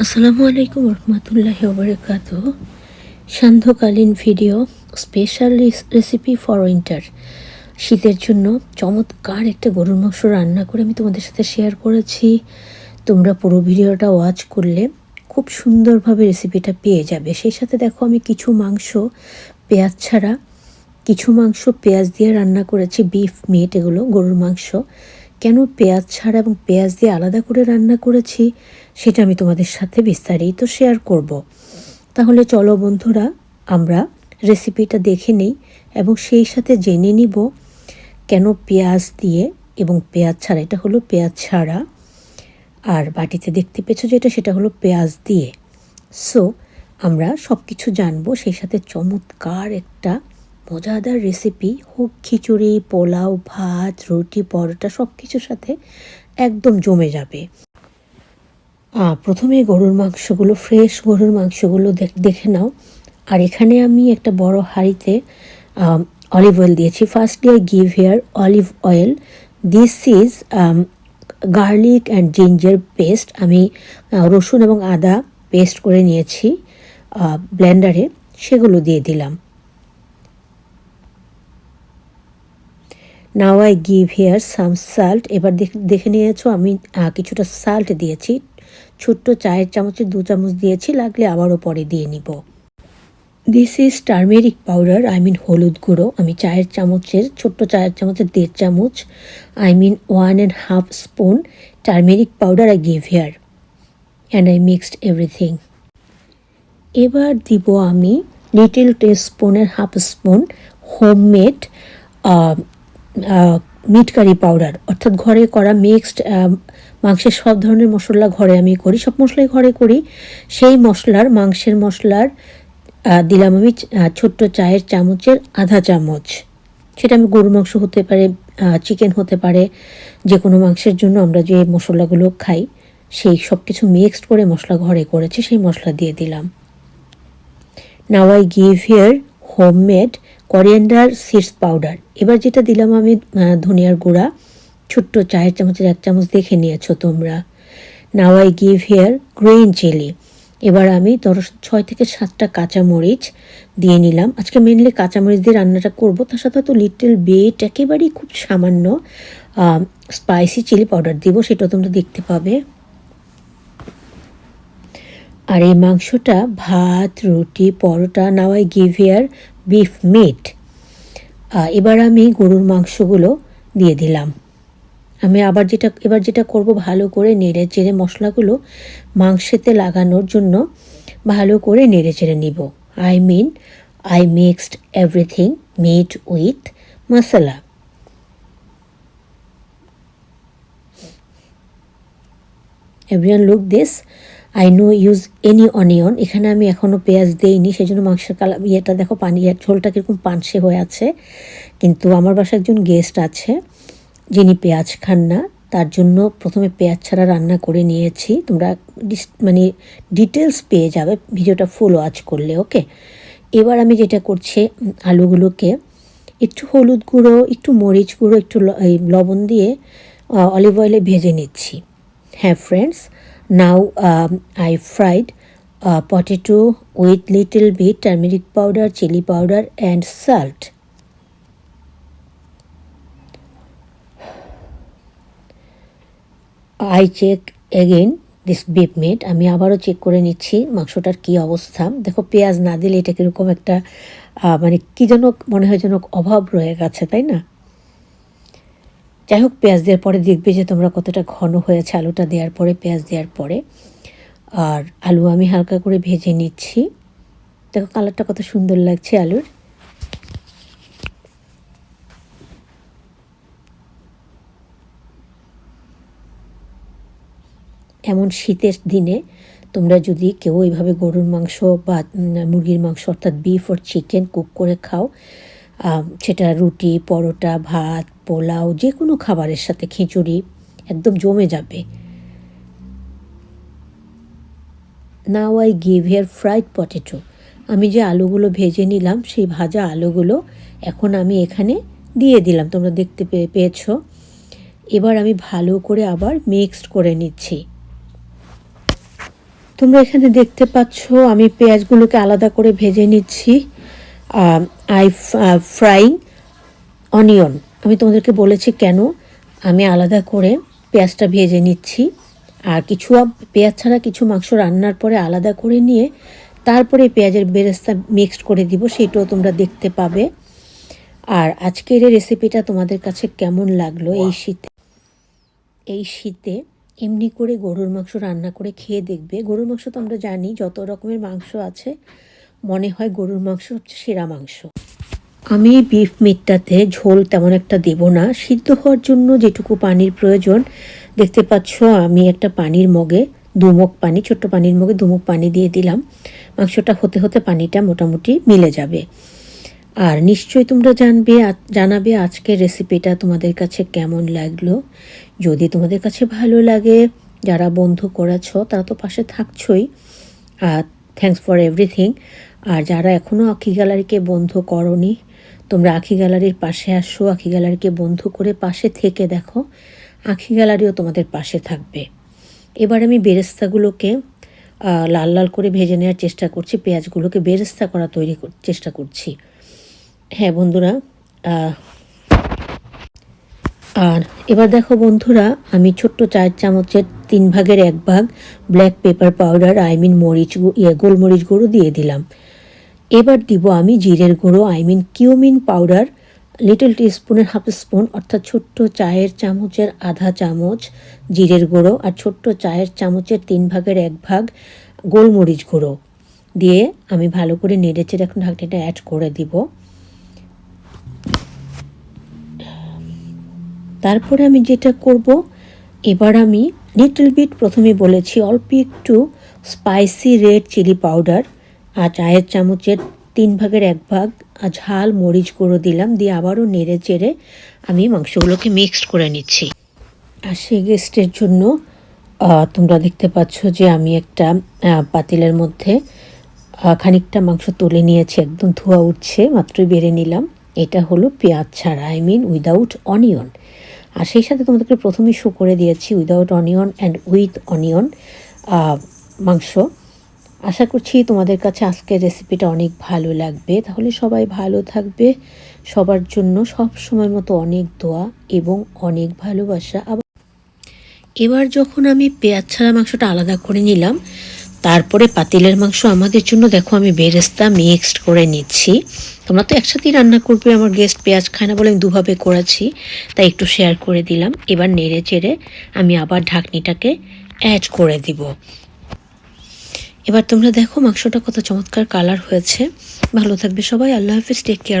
আসসালামু আলাইকুম রহমতুল্লাহ ওবরাকাত। সান্ধ্যকালীন video special recipe for winter শীতের জন্য চমৎকার একটা গরুর মাংস রান্না করে আমি তোমাদের সাথে শেয়ার করেছি। তোমরা পুরো ভিডিওটা ওয়াচ করলে খুব সুন্দরভাবে রেসিপিটা পেয়ে যাবে। সেই সাথে দেখো আমি কিছু মাংস, পেঁয়াজ ছাড়া কিছু মাংস পেঁয়াজ দিয়ে রান্না করেছি বিফ মিট এগুলো, গরুর মাংস। কেন পেঁয়াজ ছাড়া এবং পেঁয়াজ দিয়ে আলাদা করে রান্না করেছি সেটা আমি তোমাদের সাথে বিস্তারিত শেয়ার করব। তাহলে চলো বন্ধুরা, আমরা রেসিপিটা দেখে নেই এবং সেই সাথে জেনে নিব কেন পেঁয়াজ দিয়ে এবং পেঁয়াজ ছাড়া, এটা হলো পেঁয়াজ ছাড়া আর বাটিতে দেখতে পেয়েছ যেটা, সেটা হলো পেঁয়াজ দিয়ে সো আমরা সব কিছু জানব, সেই সাথে চমৎকার একটা মজাদার রেসিপি হোক খিচুড়ি, পোলাও, ভাত, রুটি, পরোটা সব কিছুর সাথে একদম জমে যাবে। প্রথমে গরুর মাংসগুলো ফ্রেশ গরুর মাংসগুলো দেখে নাও। আর এখানে আমি একটা বড় হাঁড়িতে অলিভ অয়েল দিয়েছি। Firstly I give here olive oil this is garlic and ginger paste আমি রসুন এবং আদা পেস্ট করে নিয়েছি ব্লেন্ডারে সেগুলো দিয়ে দিলাম। Now I give here some salt এবার দেখে নিয়েছো, আমি কিছুটা সাল্ট দিয়েছি। ছোট্ট চায়ের চামচের দু চামচ দিয়েছি, লাগলে আবারও পরে দিয়ে নিব। This is turmeric powder I mean হলুদ গুঁড়ো। আমি চায়ের চামচের, ছোট্ট চায়ের চামচের দেড় চামচ I mean one and half spoon turmeric powder I give here and I mixed everything এবার দিব আমি লিটিল টি স্পুনের half spoon homemade meat curry powder অর্থাৎ ঘরে করা মিক্সড মাংসের সব ধরনের মশলা ঘরে আমি করি। সব মশলাই ঘরে করি। সেই মশলার, মাংসের মশলার দিলাম আমি ছোট্ট চায়ের চামচের আধা চামচ। সেটা আমি গরু মাংস হতে পারে চিকেন হতে পারে যে কোনো মাংসের জন্য আমরা যে মশলাগুলো খাই, সেই সব কিছু মিক্সড করে মশলা ঘরে করেছি, সেই মশলা দিয়ে দিলাম। Now I give here homemade coriander seeds powder. এবার যেটা দিলাম আমি ধনিয়ার গুঁড়া। ছোট্ট চায়ের চামচের এক চামচ দেখে নিয়েছো তোমরা। Now I give here green chilli এবার আমি ধরো ছয় থেকে সাতটা কাঁচামরিচ দিয়ে নিলাম। আজকে মেনলি কাঁচামরিচ দিয়ে রান্নাটা করব। তার সাথে তো লিটল বেট একেবারেই খুব সামান্য স্পাইসি চিলি পাউডার দিব সেটা তোমরা দেখতে পাবে। আর এই মাংসটা ভাত, রুটি, পরোটা, now I, give here, beef, meat. এবার আমি গরুর মাংসগুলো দিয়ে দিলাম। আমি আবার যেটা, এবার যেটা করব ভালো করে নেড়ে চেড়ে মশলাগুলো মাংসেতে লাগানোর জন্য ভালো করে নেড়ে চেড়ে নিব। I mean, I mixed everything meat with masala. Everyone look this I no use any onion এখানে আমি এখনও পেঁয়াজ দিইনি সেই জন্য মাংসের কালা ইয়েটা দেখো, পানি ঝোলটা কীরকম পানসে হয়ে আছে। কিন্তু আমার বাসায় একজন গেস্ট আছে, যিনি পেঁয়াজ খান না, তার জন্য প্রথমে পেঁয়াজ ছাড়া রান্না করে নিয়েছি। তোমরা মানে ডিটেলস পেয়ে যাবে, ভিডিওটা ফুল ওয়াচ করলে ওকে এবার আমি যেটা করছি, আলুগুলোকে একটু হলুদ গুঁড়ো, একটু মরিচ গুঁড়ো, একটু লবণ দিয়ে অলিভ অয়েলে ভেজে নিচ্ছি। হ্যাঁ friends now I fried potato with little bit turmeric powder chilli powder and salt I check again this beef meat আমি আবারও চেক করে নিচ্ছি মাংসটার কী অবস্থা। দেখো, পেঁয়াজ না দিলে এটা কীরকম একটা মানে কী যেন মনে হয় যেন অভাব রয়ে গেছে, তাই না? যাই হোক পেঁয়াজ দেওয়ার পরে দেখবে যে তোমরা কতটা ঘন হয়েছে আলুটা দেওয়ার পরে, পেঁয়াজ দেওয়ার পরে। আর আলু আমি হালকা করে ভেজে নিচ্ছি। দেখো কালারটা কত সুন্দর লাগছে আলুর। এমন শীতের দিনে তোমরা যদি কেউ এইভাবে গরুর মাংস বা মুরগির মাংস অর্থাৎ বিফ ওর চিকেন কুক করে খাও সেটা রুটি, পরোটা, ভাত পোলাও, যে কোনো খাবারের সাথে খিচুড়ি একদম জমে যাবে। Now I give here fried potato আমি যে আলুগুলো ভেজে নিলাম, সেই ভাজা আলুগুলো এখন আমি এখানে দিয়ে দিলাম, তোমরা দেখতে পেয়ে পেয়েছ। এবার আমি ভালো করে আবার মিক্সড করে নিচ্ছি। তোমরা এখানে দেখতে পাচ্ছ, আমি পেঁয়াজগুলোকে আলাদা করে ভেজে নিচ্ছি আই ফ্রাইং অনিয়ন আমি তোমাদেরকে বলেছি কেন? আমি আলাদা করে পেঁয়াজটা ভেজে নিচ্ছি। আর কিছু পেঁয়াজ ছাড়া কিছু মাংস রান্নার পরে আলাদা করে নিয়ে তারপরে পেঁয়াজের বেরেস্তা মিক্সড করে দিব সেটাও তোমরা দেখতে পাবে। আর আজকের এই রেসিপিটা তোমাদের কাছে কেমন লাগল এই শীতে? এই শীতে এমনি করে গরুর মাংস রান্না করে খেয়ে দেখবে। গরুর মাংস তো আমরা জানি যত রকমের মাংস আছে মনে হয় গরুর মাংস হচ্ছে সেরা মাংস। আমি বিফ মিটটাতে ঝোল তেমন একটা দেব না। সিদ্ধ হওয়ার জন্য যেটুকু পানির প্রয়োজন, দেখতে পাচ্ছ আমি একটা পানির মগে দুমুখ পানি, ছোট্ট পানির মগে দুমুখ পানি দিয়ে দিলাম। মাংসটা হতে হতে পানিটা মোটামুটি মিলে যাবে। আর নিশ্চয়ই তোমরা জানবে জানাবে আজকের রেসিপিটা তোমাদের কাছে কেমন লাগল। যদি তোমাদের কাছে ভালো লাগে, যারা বন্ধু করেছ, তারা তো পাশে থাকছই। থ্যাঙ্কস ফর এভরিথিং আর যারা এখনও আখি গ্যালারিকে বন্ধু করনি, তোমরা আখি গ্যালারির পাশে আসো, আখি গ্যালারিকে বন্ধ করে পাশে থেকে দেখো, আখি গ্যালারিও তোমাদের পাশে থাকবে। এবার আমি বেরেস্তাগুলোকে লাল লাল করে ভেজে নেওয়ার চেষ্টা করছি, পেঁয়াজগুলোকে বেরেস্তা করা তৈরি চেষ্টা করছি। হ্যাঁ বন্ধুরা আর এবার দেখো বন্ধুরা, আমি ছোট্ট চার চামচের তিন ভাগের এক ভাগ black pepper powder I mean মরিচ ইয়ে গোলমরিচ গুঁড়ো দিয়ে দিলাম। এবার দিব আমি জিরের গুঁড়ো I mean cumin powder little টিস্পুনের half spoon অর্থাৎ ছোট্ট চায়ের চামচের আধা চামচ জিরের গুঁড়ো আর ছোট্ট চায়ের চামচের তিন ভাগের এক ভাগ গোলমরিচ গুঁড়ো দিয়ে আমি ভালো করে নেড়ে চেড়ে এখন ঢাকনিটা অ্যাড করে দিব। তারপরে আমি যেটা করব, এবার আমি লিটল বিট প্রথমে বলেছি অল্প একটু স্পাইসি রেড চিলি পাউডার আর চায়ের চামচের তিন ভাগের এক ভাগ ঝাল মরিচ গুঁড়ো দিলাম, দিয়ে আবারও নেড়ে চেড়ে আমি মাংসগুলোকে মিক্সড করে নিচ্ছি। আর সেই গেস্টের জন্য তোমরা দেখতে পাচ্ছ যে আমি একটা পাতিলের মধ্যে খানিকটা মাংস তুলে নিয়েছি, একদম ধোয়া উঠছে, মাত্রই বেড়ে নিলাম। এটা হলো পেঁয়াজ ছাড়া আই মিন উইদাউট অনিয়ন আর সেই সাথে তোমাদেরকে প্রথমেই শো করে দিয়েছি without onion and with onion মাংস। আশা করছি তোমাদের কাছে আজকের রেসিপিটা অনেক ভালো লাগবে। তাহলে সবাই ভালো থাকবে। সবার জন্য সব সময় মতো অনেক দোয়া এবং অনেক ভালোবাসা। আবার এবার যখন আমি পেঁয়াজ ছাড়া মাংসটা আলাদা করে নিলাম, তারপরে পাতিলের মাংস আমাদের জন্য দেখো আমি বেরেস্তা মিক্সড করে নিচ্ছি। তোমরা তো একসাথেই রান্না করবে, আমার গেস্ট পেঁয়াজ খায় না বলে আমি দুভাবে করেছি, তাই একটু শেয়ার করে দিলাম। এবার নেড়ে চেড়ে আমি আবার ঢাকনিটাকে অ্যাড করে দিব। এবার তোমরা দেখো মাংসটা কত চমৎকার কালার হয়েছে। ভালো থাকবে সবাই, আল্লাহ হাফিজ টেক কেয়ার